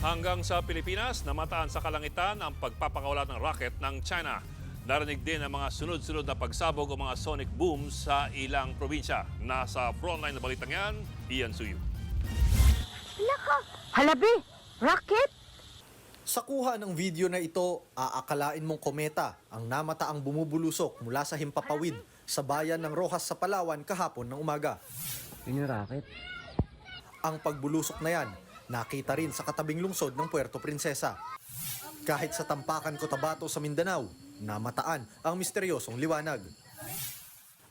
Hanggang sa Pilipinas, namataan sa kalangitan ang pagpapakawalan ng rocket ng China. Narinig din ang mga sunod-sunod na pagsabog o mga sonic booms sa ilang probinsya. Nasa frontline na balitang yan, Ian Suyu. Halabi! Rocket! Sa kuha ng video na ito, aakalain mong kometa ang namataang bumubulusok mula sa himpapawid sa bayan ng Rojas sa Palawan kahapon ng umaga. Yun yung racket. Ang pagbulusok na yan, nakita rin sa katabing lungsod ng Puerto Princesa. Kahit sa Tampakan, Cotabato sa Mindanao, namataan ang misteryosong liwanag.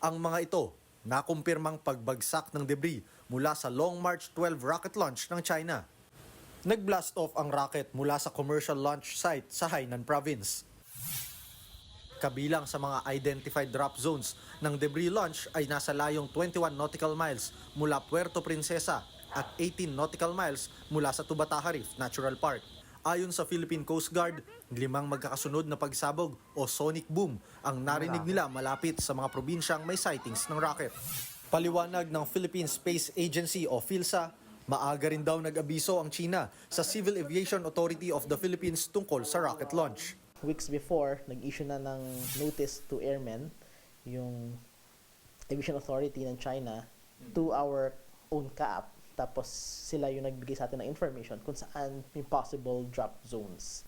Ang mga ito, nakumpirmang pagbagsak ng debris mula sa Long March 12 rocket launch ng China. Nag-blast off ang rocket mula sa commercial launch site sa Hainan Province. Kabilang sa mga identified drop zones ng debris launch ay nasa layong 21 nautical miles mula Puerto Princesa at 18 nautical miles mula sa Tubataha Reef Natural Park. Ayon sa Philippine Coast Guard, limang magkakasunod na pagsabog o sonic boom ang narinig nila malapit sa mga probinsyang may sightings ng rocket. Paliwanag ng Philippine Space Agency o PhilSA, maaga rin daw nag-abiso ang China sa Civil Aviation Authority of the Philippines tungkol sa rocket launch. weeks before, nag-issue na ng notice to airmen, yung Aviation Authority ng China, to our own CAAP. Tapos sila yung nagbigay sa atin ng information kung saan yung possible drop zones.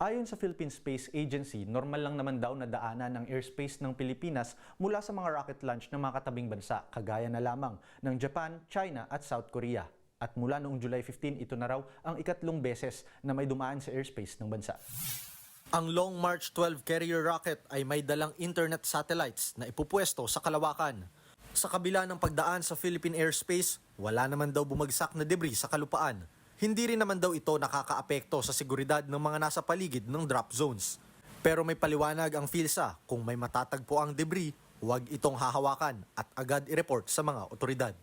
Ayon sa Philippine Space Agency, normal lang naman daw na daanan ng airspace ng Pilipinas mula sa mga rocket launch ng mga katabing bansa, kagaya na lamang ng Japan, China at South Korea. At mula noong July 15, ito na raw ang ikatlong beses na may dumaan sa airspace ng bansa. Ang Long March 12 carrier rocket ay may dalang internet satellites na ipupwesto sa kalawakan. Sa kabila ng pagdaan sa Philippine airspace, wala naman daw bumagsak na debris sa kalupaan. Hindi rin naman daw ito nakakaapekto sa seguridad ng mga nasa paligid ng drop zones. Pero may paliwanag ang PhilSA kung may matatagpo ang debris, huwag itong hahawakan at agad i-report sa mga otoridad.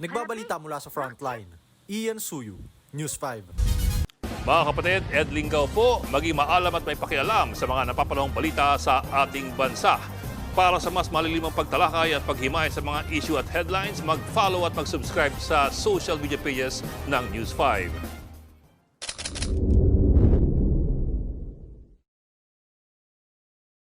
Nagbabalita mula sa frontline, Ian Suyu, News 5. Mga kapatid, Ed Lingaw po, maging maalam at may pakialam sa mga napapanahong balita sa ating bansa. Para sa mas malilimang pagtalakay at paghimay sa mga issue at headlines, mag-follow at mag-subscribe sa social media pages ng News 5.